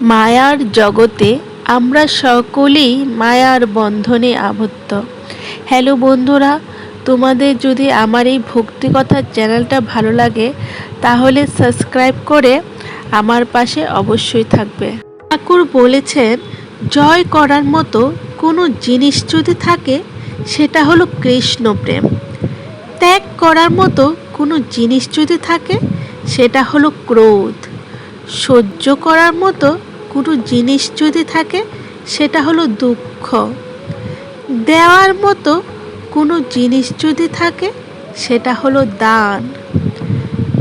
মায়ার জগতে আমরা সকলেই মায়ার বন্ধনে আবদ্ধ। হ্যালো বন্ধুরা, তোমাদের যদি আমার এই ভক্তিকথার চ্যানেলটা ভালো লাগে, তাহলে সাবস্ক্রাইব করে আমার পাশে অবশ্যই থাকবে। ঠাকুর বলেছেন, জয় করার মতো কোনো জিনিস যদি থাকে, সেটা হলো কৃষ্ণ প্রেম। ত্যাগ করার মতো কোনো জিনিস যদি থাকে, সেটা হলো ক্রোধ। সহ্য করার মতো কোনো জিনিস যদি থাকে, সেটা হলো দুঃখ। দেওয়ার মতো কোনো জিনিস যদি থাকে, সেটা হলো দান।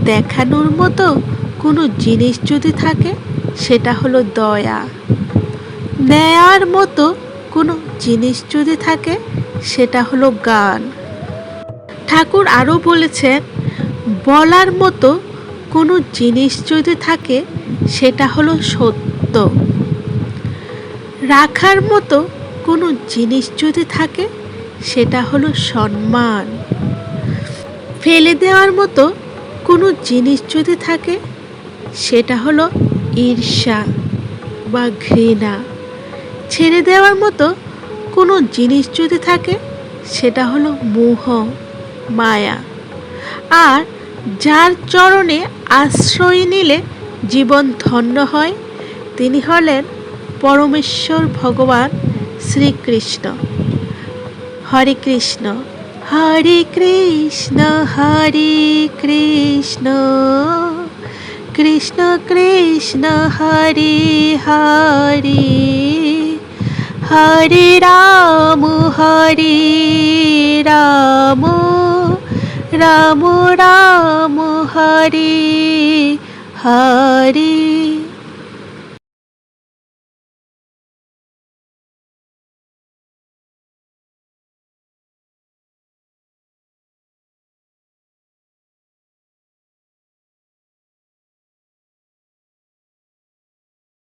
দেখানোর মতো কোনো জিনিস যদি থাকে, সেটা হলো দয়া। নেয়ার মতো কোনো জিনিস যদি থাকে, সেটা হলো গান। ঠাকুর আরও বলেছেন, বলার মতো কোনো জিনিস যদি থাকে সেটা হলো সত্য। রাখার মতো কোনো জিনিস যদি থাকে, সেটা হলো সম্মান। ফেলে দেওয়ার মতো কোনো জিনিস যদি থাকে, সেটা হলো ঈর্ষা বা ঘৃণা। ছেড়ে দেওয়ার মতো কোনো জিনিস যদি থাকে, সেটা হলো মোহ, মায়া। আর যার চরণে আশ্রয় নিলে জীবন ধন্য হয়, তিনি হলেন পরমেশ্বর ভগবান শ্রীকৃষ্ণ। হরে কৃষ্ণ হরে কৃষ্ণ হরে কৃষ্ণ। কৃষ্ণ কৃষ্ণ, হরে হরে। হরে রাম হরে রাম। রাম রাম, হরে। হরে